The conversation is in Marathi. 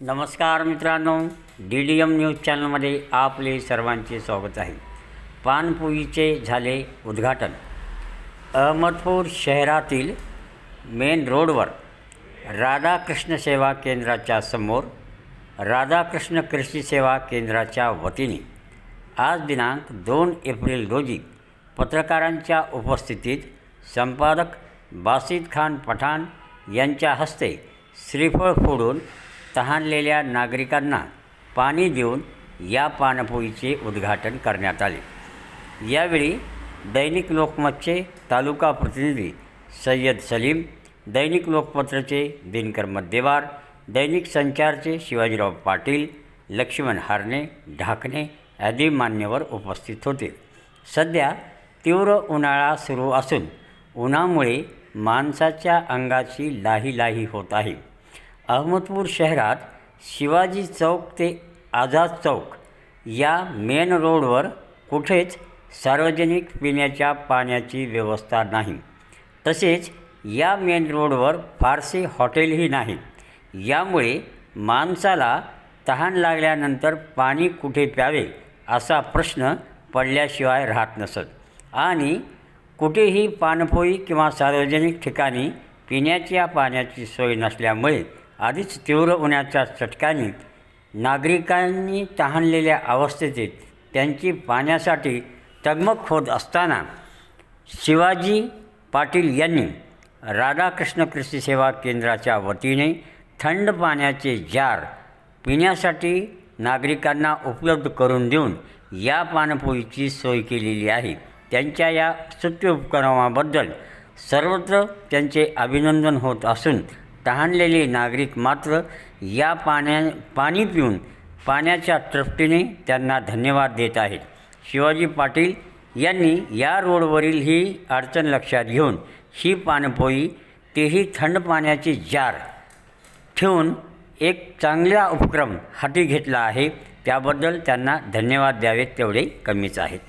नमस्कार मित्रांनो डी डी एम न्यूज चॅनलमध्ये आपले सर्वांचे स्वागत आहे. पानपोईचे झाले उद्घाटन. अहमदपूर शहरातील मेन रोडवर राधाकृष्ण सेवा केंद्राच्या समोर राधाकृष्ण कृषी सेवा केंद्राच्या वतीने आज दिनांक दोन एप्रिल रोजी पत्रकारांच्या उपस्थितीत संपादक बासिद खान पठाण यांच्या हस्ते श्रीफळ फोडून तहानलेल्या नागरिकांना पाणी देऊन या पाणपोईचे उद्घाटन करण्यात आले. यावेळी दैनिक लोकमतचे तालुका प्रतिनिधी सय्यद सलीम दैनिक लोकपत्रचे दिनकर मध्यवार दैनिक संचारचे शिवाजीराव पाटील लक्ष्मण हारणे ढाकणे आदी मान्यवर उपस्थित होते. सध्या तीव्र उन्हाळा सुरू असून उन्हामुळे माणसाच्या अंगाची लाही लाही होत आहे. अहमदपूर शहरात शिवाजी चौक ते आझाद चौक या मेन रोडवर कुठेच सार्वजनिक पिण्याच्या पाण्याची व्यवस्था नाही. तसेच या मेन रोडवर फारसे हॉटेलही नाही. यामुळे माणसाला तहान लागल्यानंतर पाणी कुठे प्यावे असा प्रश्न पडल्याशिवाय राहत नसत. आणि कुठेही पाणपोई किंवा सार्वजनिक ठिकाणी पिण्याच्या पाण्याची सोय नसल्यामुळे आधीच तीव्र उन्हाच्या चटक्याने नागरिकांनी तहानलेल्या अवस्थेत त्यांची पाण्यासाठी तगमग होत असताना शिवाजी पाटील यांनी राधाकृष्ण कृषी सेवा केंद्राच्या वतीने थंड पाण्याचे जार पिण्यासाठी नागरिकांना उपलब्ध करून देऊन या पाणपोईची सोय केलेली आहे. त्यांच्या या स्तुत्य उपक्रमाबद्दल सर्वत्र त्यांचे अभिनंदन होत असून तहानलेले नागरिक मात्र या पाण्या पाणी पिऊन पाण्याच्या तृप्तीने त्यांना धन्यवाद देत आहेत. शिवाजी पाटील यांनी या रोडवरील ही अडचण लक्षात घेऊन ही पाणपोई तेही थंड पाण्याची जार ठेवून एक चांगला उपक्रम हाती घेतला आहे. त्याबद्दल त्यांना धन्यवाद द्यावेत तेवढे कमीच आहेत.